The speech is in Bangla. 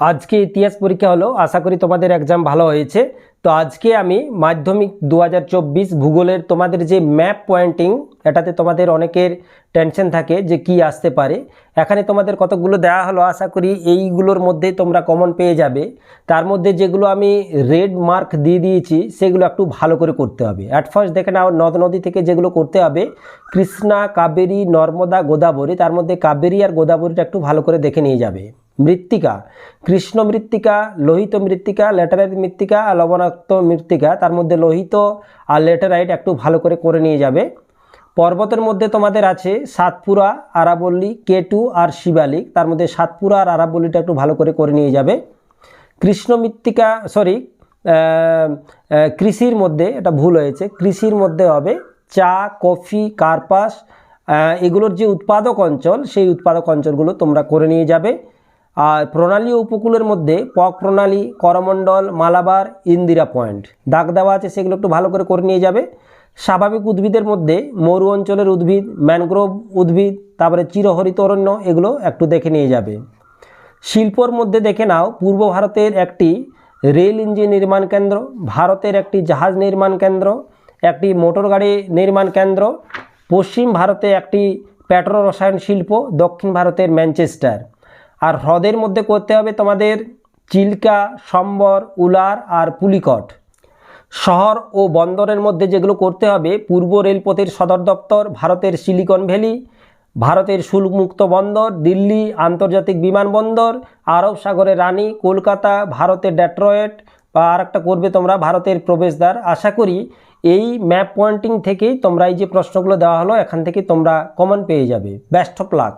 আজকে ইতিহাস পরীক্ষা হলো, আশা করি তোমাদের এক্সাম ভালো হয়েছে। তো আজকে আমি মাধ্যমিক দু হাজার চব্বিশ ভূগোলের তোমাদের যে ম্যাপ পয়েন্টিং এটাতে তোমাদের অনেকের টেনশন থাকে যে কি আসতে পারে। এখানে তোমাদের কতগুলো দেওয়া হলো, আশা করি এইগুলোর মধ্যে তোমরা কমন পেয়ে যাবে। তার মধ্যে যেগুলো আমি রেড মার্ক দিয়ে দিয়েছি, সেগুলো একটু ভালো করে করতে হবে। অ্যাট ফার্স্ট দেখে নাও, নদ নদী থেকে যেগুলো করতে হবে, কৃষ্ণা, কাবেরী, নর্মদা, গোদাবরী, তার মধ্যে কাবেরী আর গোদাবরীটা একটু ভালো করে দেখে নিয়ে যাবে। মৃত্তিকা, কৃষ্ণ মৃত্তিকা, লোহিত মৃত্তিকা, ল্যাটারাইট মৃত্তিকা আর লবণাক্ত মৃত্তিকা, তার মধ্যে লোহিত আর ল্যাটারাইট একটু ভালো করে করে নিয়ে যাবে। পর্বতের মধ্যে তোমাদের আছে সাতপুরা, আরাবল্লী, কেটু আর শিবালিক, তার মধ্যে সাতপুরা আর আরাবল্লীটা একটু ভালো করে করে নিয়ে যাবে। কৃষ্ণ মৃত্তিকা সরি কৃষির মধ্যে, এটা ভুল হয়েছে, কৃষির মধ্যে হবে চা, কফি, কার্পাস এগুলোর যে উৎপাদক অঞ্চল, সেই উৎপাদক অঞ্চলগুলো তোমরা করে নিয়ে যাবে। আর প্রণালী ও উপকূলের মধ্যে পক প্রণালী, করমণ্ডল, মালাবার, ইন্দিরা পয়েন্ট। দাগ দেওয়া আছে, সেগুলো একটু ভালো করে করে নিয়ে যাবে। স্বাভাবিক উদ্ভিদের মধ্যে মরু অঞ্চলের উদ্ভিদ, ম্যানগ্রোভ উদ্ভিদ, তারপরে চিরহরিত অরণ্য, এগুলো একটু দেখে নিয়ে যাবে। শিল্পর মধ্যে দেখে নাও, পূর্ব ভারতের একটি রেল ইঞ্জিন নির্মাণ কেন্দ্র, ভারতের একটি জাহাজ নির্মাণ কেন্দ্র, একটি মোটর গাড়ি নির্মাণ কেন্দ্র, পশ্চিম ভারতে একটি পেট্রো রসায়ন শিল্প, দক্ষিণ ভারতের ম্যানচেস্টার। আর হ্রদের মধ্যে করতে হবে তোমাদের চিল্কা, সম্বর, উলার আর পুলিকট। শহর ও বন্দরের মধ্যে যেগুলো করতে হবে, পূর্ব রেলপথের সদর দপ্তর, ভারতের সিলিকন ভ্যালি, ভারতের শুল্কমুক্ত বন্দর, দিল্লি আন্তর্জাতিক বিমানবন্দর, আরব সাগরের রানী, কলকাতা, ভারতের ডেট্রয়েট, বা আর একটা করবে তোমরা, ভারতের প্রবেশদ্বার। আশা করি এই ম্যাপ পয়েন্টিং থেকেই তোমরা এই যে প্রশ্নগুলো দেওয়া হলো, এখান থেকে তোমরা কমন পেয়ে যাবে। Best of luck